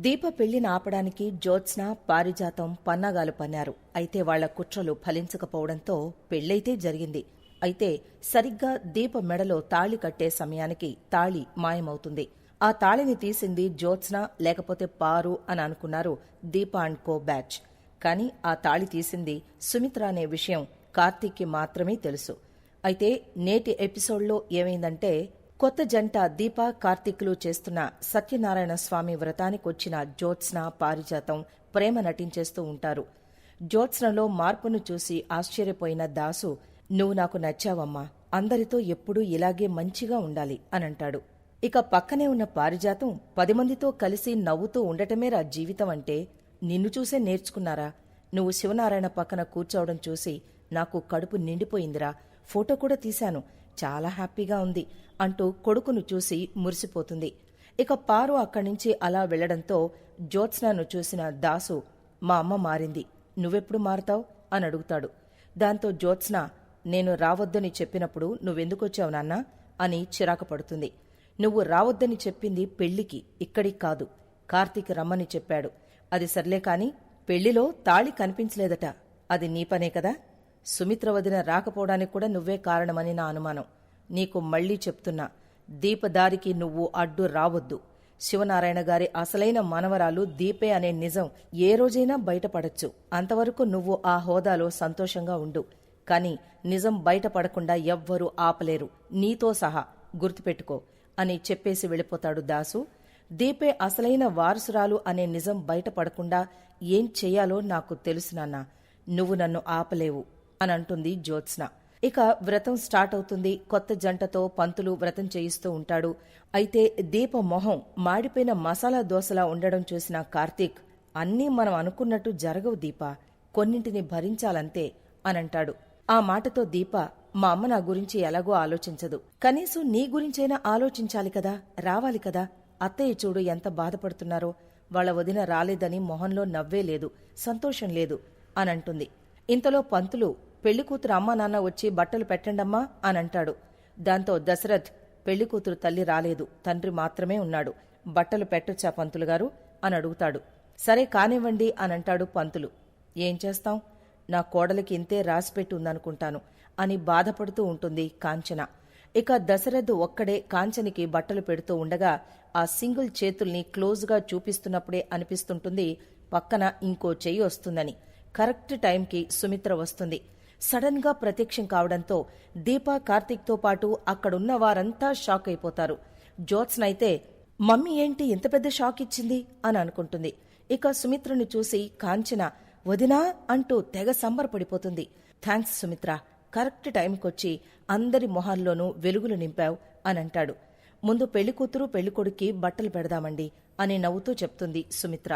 దీప పెళ్ళిని ఆపడానికి జ్యోత్స్న పారిజాతం పన్నాగాలు పన్నారు. అయితే వాళ్ళ కుట్రలు ఫలించకపోవడంతో పెళ్ళైతే జరిగింది. అయితే సరిగ్గా దీప మెడలో తాళి కట్టే సమయానికి తాళి మాయమవుతుంది. ఆ తాళిని తీసింది జ్యోత్స్న లేకపోతే పారు అని అనుకున్నారు దీప అండ్ కో బ్యాచ్. కానీ ఆ తాళి తీసింది సుమిత్ర అనే విషయం కార్తీక్కి మాత్రమే తెలుసు. అయితే నేటి ఎపిసోడ్లో ఏమైందంటే కొత్త జంట దీప కార్తిక్లు చేస్తున్న సత్యనారాయణ స్వామి వ్రతానికొచ్చిన జ్యోత్స్న పారిజాతం ప్రేమ నటించేస్తూ ఉంటారు. జ్యోత్స్నలో మార్పును చూసి ఆశ్చర్యపోయిన దాసు నువ్వు నాకు నచ్చావమ్మా. అందరితో ఎప్పుడూ ఇలాగే మంచిగా ఉండాలి అనంటాడు. ఇక పక్కనే ఉన్న పారిజాతం పది మందితో కలిసి నవ్వుతూ ఉండటమేరా జీవితం అంటే. నిన్ను చూసే నేర్చుకున్నారా? నువ్వు శివనారాయణ పక్కన కూర్చోవడం చూసి నాకు కడుపు నిండిపోయిందిరా. ఫోటో కూడా తీశాను. చాలా హ్యాపీగా ఉంది అంటూ కొడుకును చూసి మురిసిపోతుంది. ఇక పారు అక్కడి నుంచి అలా వెళ్ళడంతో జ్యోత్స్నాను చూసిన దాసు మా అమ్మ మారింది. నువ్వెప్పుడు మారుతావు? అని అడుగుతాడు. దాంతో జ్యోత్స్న నేను రావద్దని చెప్పినప్పుడు నువ్వెందుకొచ్చావు నాన్నా? అని చిరాకు పడుతుంది. నువ్వు రావద్దని చెప్పింది పెళ్ళికి ఇక్కడికి కాదు. కార్తీక్ రమ్మని చెప్పాడు. అది సర్లే కాని పెళ్ళిలో తాళి కనిపించలేదట. అది నీ పనే కదా? సుమిత్ర వదిన రాకపోవడానికి కూడా నువ్వే కారణమని నా అనుమానం. నీకు మళ్ళీ చెప్తున్నా దీపదారికి నువ్వు అడ్డు రావద్దు. శివనారాయణ గారి అసలైన మనవరాలు దీపే అనే నిజం ఏ రోజైనా బయటపడచ్చు. అంతవరకు నువ్వు ఆ హోదాలో సంతోషంగా ఉండు. కాని నిజం బయటపడకుండా ఎవ్వరూ ఆపలేరు. నీతో సహా గుర్తుపెట్టుకో అని చెప్పేసి వెళ్ళిపోతాడు దాసు. దీపే అసలైన వారసురాలు అనే నిజం బయటపడకుండా ఏం చెయ్యాలో నాకు తెలుసు నాన్న. నువ్వు నన్ను ఆపలేవు. అని అంటుంది జ్యోత్స్న. ఇక వ్రతం స్టార్ట్ అవుతుంది. కొత్త జంటతో పంతులు వ్రతం చేయిస్తూ ఉంటాడు. అయితే దీప మొహం మాడిపోయిన మసాలా దోశలా ఉండడం చూసిన కార్తీక్ అన్నీ మనం అనుకున్నట్టు జరగవు దీప. కొన్నింటిని భరించాలంతే అనంటాడు. ఆ మాటతో దీప మా అమ్మ నా గురించి ఎలాగో ఆలోచించదు. కనీసం నీ గురించైనా ఆలోచించాలి కదా రావాలి కదా. అత్తయ్య చూడు ఎంత బాధపడుతున్నారో. వాళ్ళ వదిన రాలేదని మొహంలో నవ్వే లేదు సంతోషం లేదు అనంటుంది. ఇంతలో పంతులు పెళ్ళికూతురు అమ్మా నాన్న వచ్చి బట్టలు పెట్టండమ్మా అనంటాడు. దాంతో దశరథ్ పెళ్ళికూతురు తల్లి రాలేదు తండ్రి మాత్రమే ఉన్నాడు. బట్టలు పెట్టొచ్చా పంతులు గారు? అని అడుగుతాడు. సరే కానివ్వండి అనంటాడు పంతులు. ఏం చేస్తాం? నా కోడలికి ఇంతే రాసిపెట్టి ఉందనుకుంటాను అని బాధపడుతూ ఉంటుంది కాంచన. ఇక దశరథ్ ఒక్కడే కాంచనికి బట్టలు పెడుతూ ఉండగా ఆ సింగిల్ చేతుల్ని క్లోజ్గా చూపిస్తున్నప్పుడే అనిపిస్తుంటుంది పక్కన ఇంకో చెయ్యి వస్తుందని. కరెక్ట్ టైంకి సుమిత్ర వస్తుంది. సడన్గా ప్రత్యక్షం కావడంతో దీపా కార్తీక్తో పాటు అక్కడున్న వారంతా షాక్ అయిపోతారు. జ్యోత్స్నైతే మమ్మీ ఏంటి ఇంత పెద్ద షాక్ ఇచ్చింది? అని అనుకుంటుంది. ఇక సుమిత్రను చూసి కాంచన వదినా అంటూ తెగ సంబరపడిపోతుంది. థ్యాంక్స్ సుమిత్ర కరెక్ట్ టైంకొచ్చి అందరి మొహాల్లోనూ వెలుగులు నింపావు అని అంటాడు. ముందు పెళ్ళికూతురు పెళ్ళికొడుక్కి బట్టలు పెడదామండి అని నవ్వుతూ చెప్తుంది సుమిత్ర.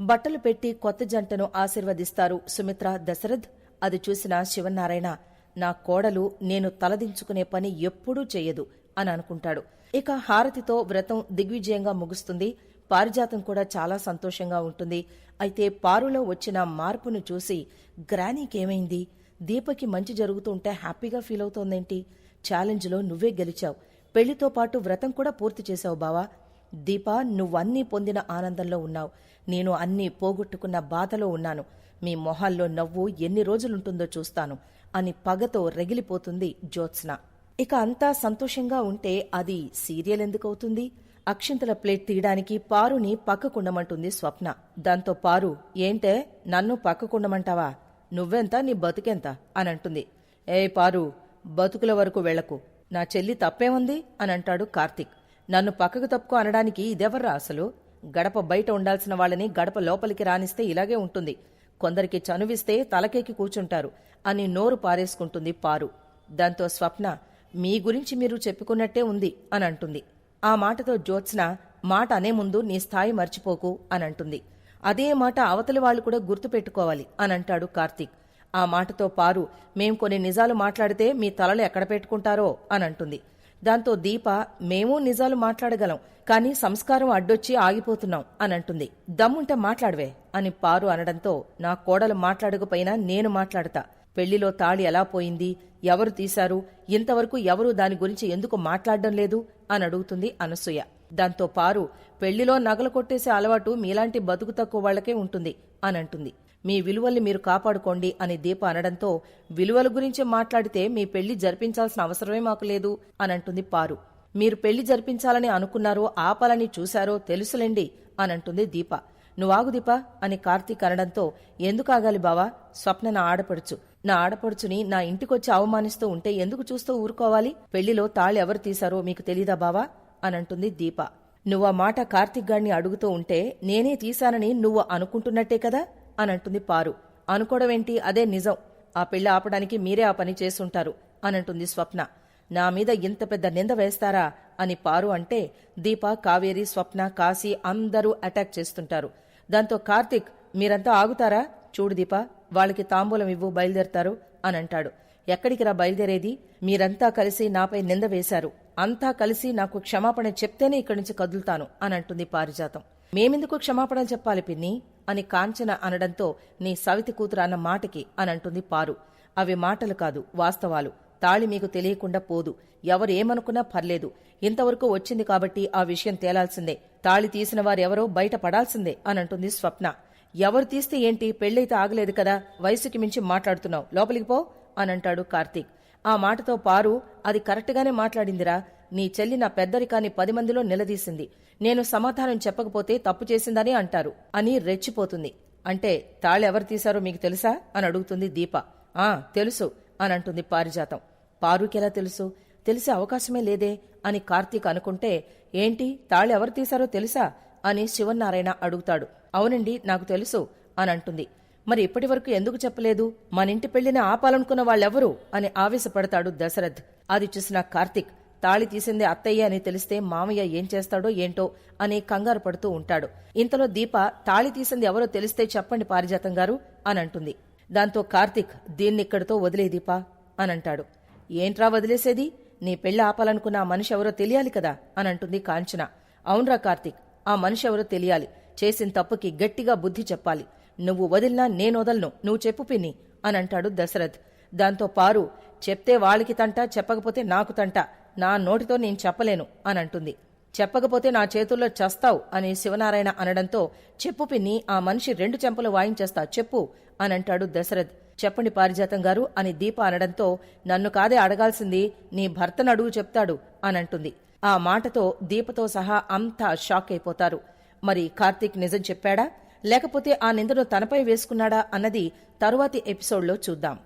బట్టలు పెట్టి కొత్త జంటను ఆశీర్వదిస్తారు సుమిత్ర దశరథ్ అది చూసిన శివనారాయణ నా కోడలు నేను తలదించుకునే పని ఎప్పుడూ చెయ్యదు అని అనుకుంటాడు. ఇక హారతితో వ్రతం దిగ్విజయంగా ముగుస్తుంది. పారిజాతం కూడా చాలా సంతోషంగా ఉంటుంది. అయితే పారులో వచ్చిన మార్పును చూసి గ్రానీకేమైంది దీపకి మంచి జరుగుతుంటే హ్యాపీగా ఫీల్ అవుతోందేంటి? ఛాలెంజ్లో నువ్వే గెలిచావు. పెళ్ళితో పాటు వ్రతం కూడా పూర్తి చేశావు బావా. దీపా నువ్వన్నీ పొందిన ఆనందంలో ఉన్నావు. నేను అన్నీ పోగొట్టుకున్న బాధలో ఉన్నాను. మీ మొహాల్లో నవ్వు ఎన్ని రోజులుంటుందో చూస్తాను. అని పగతో రగిలిపోతుంది జ్యోత్స్న. ఇక అంతా సంతోషంగా ఉంటే అది సీరియల్ ఎందుకవుతుంది? అక్షింతల ప్లేట్ తీయడానికి పారుని పక్కకుండమంటుంది స్వప్న. దాంతో పారు ఏంటే? నన్ను పక్కకుండమంటావా? నువ్వెంత? నీ బతుకెంత? అని అంటుంది ఏ పారు బతుకుల వరకు వెళ్ళకు నా చెల్లి తప్పేముంది? అని అంటాడు కార్తిక్. నన్ను పక్కకు తప్పుకో అనడానికి ఇదెవర్రా అసలు? గడప బయట ఉండాల్సిన వాళ్ళని గడప లోపలికి రానిస్తే ఇలాగే ఉంటుంది. కొందరికి చనువిస్తే తలకెక్కి కూర్చుంటారు అని నోరు పారేసుకుంటుంది పారు. దాంతో స్వప్న మీ గురించి మీరు చెప్పుకున్నట్టే ఉంది అని అంటుంది. ఆ మాటతో జ్యోత్స్న మాట అనే ముందు నీ స్థాయి మర్చిపోకు అని అంటుంది. అదే మాట అవతలి వాళ్ళు కూడా గుర్తుపెట్టుకోవాలి అని అంటాడు కార్తీక్. ఆ మాటతో పారు మేం కొన్ని నిజాలు మాట్లాడితే మీ తలలు ఎక్కడ పెట్టుకుంటారో అని అంటుంది. దాంతో దీప మేము నిజాలు మాట్లాడగలం కానీ సంస్కారం అడ్డొచ్చి ఆగిపోతున్నాం అని అంటుంది. దమ్ముంటే మాట్లాడవే అని పారు అనడంతో నా కోడలు మాట్లాడకపోయినా నేను మాట్లాడతా. పెళ్ళిలో తాళి ఎలా పోయింది? ఎవరు తీశారు? ఇంతవరకు ఎవరూ దాని గురించి ఎందుకు మాట్లాడడం లేదు? అని అడుగుతుంది అనసూయ. దాంతో పారు పెళ్ళిలో నగలు కొట్టేసే అలవాటు మీలాంటి బతుకు తక్కువ వాళ్ళకే ఉంటుంది అని అంటుంది. మీ విలువల్ని మీరు కాపాడుకోండి అని దీప అనడంతో విలువల గురించి మాట్లాడితే మీ పెళ్ళి జరిపించాల్సిన అవసరమే మాకు లేదు అనంటుంది పారు. మీరు పెళ్ళి జరిపించాలని అనుకున్నారో ఆపాలని చూశారో తెలుసులేండి అనంటుంది దీప. నువ్వాగు దీప అని కార్తీక్ అనడంతో ఎందుకు ఆగాలి బావా? స్వప్న నా ఆడపడుచు. నా ఆడపడుచుని నా ఇంటికొచ్చి అవమానిస్తూ ఉంటే ఎందుకు చూస్తూ ఊరుకోవాలి? పెళ్ళిలో తాళి ఎవరు తీశారో మీకు తెలీదా బావా? అనంటుంది దీప. నువ్వు ఆ మాట కార్తీక్ గాడిని అడుగుతూ ఉంటే నేనే తీశానని నువ్వు అనుకుంటున్నట్టే కదా? అని అంటుంది పారు. అనుకోవడమేంటి అదే నిజం. ఆ పెళ్ళి ఆపడానికి మీరే ఆ పని చేసుంటారు అనంటుంది స్వప్న. నా మీద ఇంత పెద్ద నింద వేస్తారా? అని పారు అంటే దీప కావేరి స్వప్న కాశీ అందరూ అటాక్ చేస్తుంటారు. దాంతో కార్తిక్ మీరంతా ఆగుతారా? చూడు దీప వాళ్ళకి తాంబూలం ఇవ్వు బయలుదేరతారు అని అంటాడు. ఎక్కడికి రా బయలుదేరేది? మీరంతా కలిసి నాపై నింద వేశారు. అంతా కలిసి నాకు క్షమాపణ చెప్తేనే ఇక్కడి నుంచి కదులుతాను అని అంటుంది పారిజాతం. మేమెందుకు క్షమాపణలు చెప్పాలి పిన్ని? అని కాంచన అనడంతో నీ సవితి కూతురు అన్న మాటకి అనంటుంది పారు. అవి మాటలు కాదు వాస్తవాలు. తాళి మీకు తెలియకుండా పోదు. ఎవరేమనుకున్నా పర్లేదు. ఇంతవరకు వచ్చింది కాబట్టి ఆ విషయం తేలాల్సిందే. తాళి తీసిన వారెవరో బయట పడాల్సిందే అని అంటుంది స్వప్న. ఎవరు తీస్తే ఏంటి? పెళ్ళైతే ఆగలేదు కదా? వయసుకి మించి మాట్లాడుతున్నావు. లోపలికి పో అనంటాడు కార్తీక్. ఆ మాటతో పారు అది కరెక్ట్గానే మాట్లాడిందిరా. నీ చెల్లి నా పెద్దరికాన్ని పది మందిలో నిలదీసింది. నేను సమాధానం చెప్పకపోతే తప్పు చేసిందని అంటారు. అని రెచ్చిపోతుంది. అంటే తాళెవరు తీశారో మీకు తెలుసా? అని అడుగుతుంది దీప. ఆ తెలుసు అని అంటుంది పారిజాతం. పారుకెలా తెలుసు? తెలిసే అవకాశమే లేదే అని కార్తీక్ అనుకుంటే ఏంటి తాళెవరు తీశారో తెలుసా? అని శివనారాయణ అడుగుతాడు. అవునండి నాకు తెలుసు అని అంటుంది. మరి ఇప్పటి వరకు ఎందుకు చెప్పలేదు? మనింటి పెళ్ళిని ఆపాలనుకున్న వాళ్ళెవరు? అని ఆవేశపడతాడు దశరథ్. అది చూసిన కార్తీక్. తాళి తీసింది అత్తయ్య అని తెలిస్తే మామయ్య ఏం చేస్తాడో ఏంటో అని కంగారు పడుతూ ఉంటాడు. ఇంతలో దీప తాళి తీసింది ఎవరో తెలిస్తే చెప్పండి పారిజాతం గారు అని అంటుంది. దాంతో కార్తీక్ దీన్నిక్కడితో వదిలే దీపా అని అంటాడు. ఏంట్రా వదిలేసేది? నీ పెళ్ళి ఆపాలనుకున్న ఆ మనిషి ఎవరో తెలియాలి కదా అని అంటుంది కాంచన. అవునరా కార్తీక్ ఆ మనిషి ఎవరో తెలియాలి. చేసిన తప్పుకి గట్టిగా బుద్ధి చెప్పాలి. నువ్వు వదిలినా నేను వదలను నువ్వు చెప్పు పిన్ని అని అంటాడు దశరథ్. దాంతో పారు చెప్తే వాళ్ళకి తంట చెప్పకపోతే నాకు తంట నా నోటితో నేను చెప్పలేను అని అంటుంది. చెప్పకపోతే నా చేతుల్లో చస్తావు అని శివనారాయణ అనడంతో చెప్పు పిన్ని ఆ మనిషి రెండు చెంపలు వాయించేస్తా చెప్పు అని అంటాడు దశరథ్. చెప్పండి పారిజాతం గారు అని దీప అనడంతో నన్ను కాదే అడగాల్సింది నీ భర్తను అడుగు చెప్తాడు అని అంటుంది. ఆ మాటతో దీపతో సహా అంతా షాక్ అయిపోతారు. మరి కార్తీక్ నిజం చెప్పాడా? లేకపోతే ఆ నిందను తనపై వేసుకున్నాడా అన్నది తరువాతి ఎపిసోడ్లో చూద్దాం.